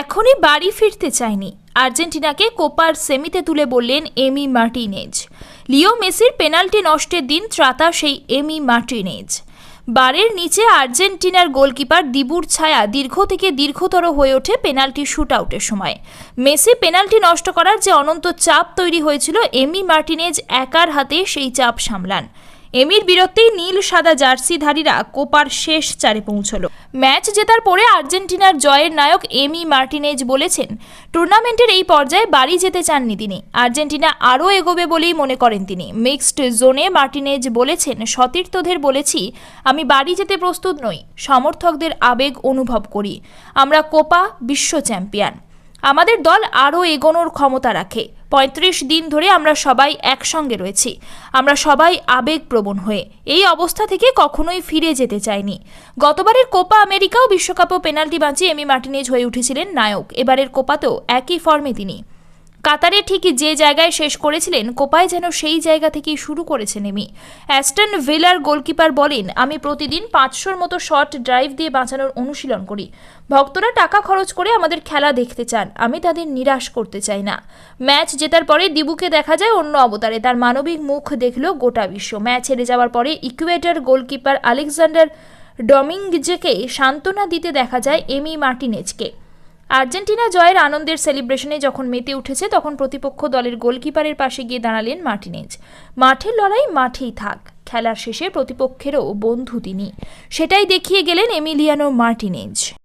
এখনই বাড়ি ফিরতে চায়নি আর্জেন্টিনাকে কোপার সেমিতে তুলে বললেন এমি মার্টিনেজ। লিও মেসির পেনাল্টি নষ্টের দিন ত্রাতা সেই এমি মার্টিনেজ। বারের নিচে আর্জেন্টিনার গোলকিপার দিবুর ছায়া দীর্ঘ থেকে দীর্ঘতর হয়ে ওঠে পেনাল্টি শুট আউটের সময়। মেসি পেনাল্টি নষ্ট করার যে অনন্ত চাপ তৈরি হয়েছিল, এমি মার্টিনেজ একার হাতে সেই চাপ সামলান। এমির বিরত্তেই নীল সাদা জার্সিধারীরা কোপার শেষ চারে পৌঁছলো। ম্যাচ জেতার পরে আর্জেন্টিনার জয়ের নায়ক এমি মার্টিনেজ বলেছেন, টুর্নামেন্টের এই পর্যায়ে বাড়ি যেতে চাননি তিনি। আর্জেন্টিনা আরও এগোবে বলেই মনে করেন তিনি। মিক্সড জোনে মার্টিনেজ বলেছেন, সতীর্থদের বলেছি, আমি বাড়ি যেতে প্রস্তুত নই। সমর্থকদের আবেগ অনুভব করি। আমরা কোপা বিশ্ব চ্যাম্পিয়ন। আমাদের দল আরও এগোনোর ক্ষমতা রাখে। পঁয়ত্রিশ দিন ধরে আমরা সবাই একসঙ্গে রয়েছি। আমরা সবাই আবেগপ্রবণ হয়ে। এই অবস্থা থেকে কখনোই ফিরে যেতে চাইনি। গতবারের কোপা আমেরিকাও বিশ্বকাপও পেনাল্টি বাঁচিয়ে এমি মার্টিনেজ হয়ে উঠেছিলেন নায়ক। এবারের কোপাতেও একই ফর্মে তিনি। কাতারে ঠিক যে জায়গায় শেষ করেছিলেন, কোপায় যেন সেই জায়গা থেকেই শুরু করেছেন এমি অ্যাস্টন ভিলার গোলকিপার বলেন, আমি প্রতিদিন পাঁচশোর মতো শট ড্রাইভ দিয়ে বাঁচানোর অনুশীলন করি। ভক্তরা টাকা খরচ করে আমাদের খেলা দেখতে চান, আমি তাদের নিরাশ করতে চাই না। ম্যাচ জেতার পরে দিবুকে দেখা যায় অন্য অবতারে, তার মানবিক মুখ দেখল গোটা বিশ্ব। ম্যাচ হেরে যাওয়ার পরে ইকুয়েটার গোলকিপার আলেকজান্ডার ডমিংজেকে সান্ত্বনা দিতে দেখা যায় এমি মার্টিনেজকে। আর্জেন্টিনা জয়ের আনন্দের সেলিব্রেশনে যখন মেতে উঠেছে, তখন প্রতিপক্ষ দলের গোলকিপারের পাশে গিয়ে দাঁড়ালেন মার্টিনেজ। মাঠের লড়াই মাঠেই থাক, খেলার শেষে প্রতিপক্ষেরও বন্ধু তিনি। সেটাই দেখিয়ে গেলেন এমিলিয়ানো মার্টিনেজ।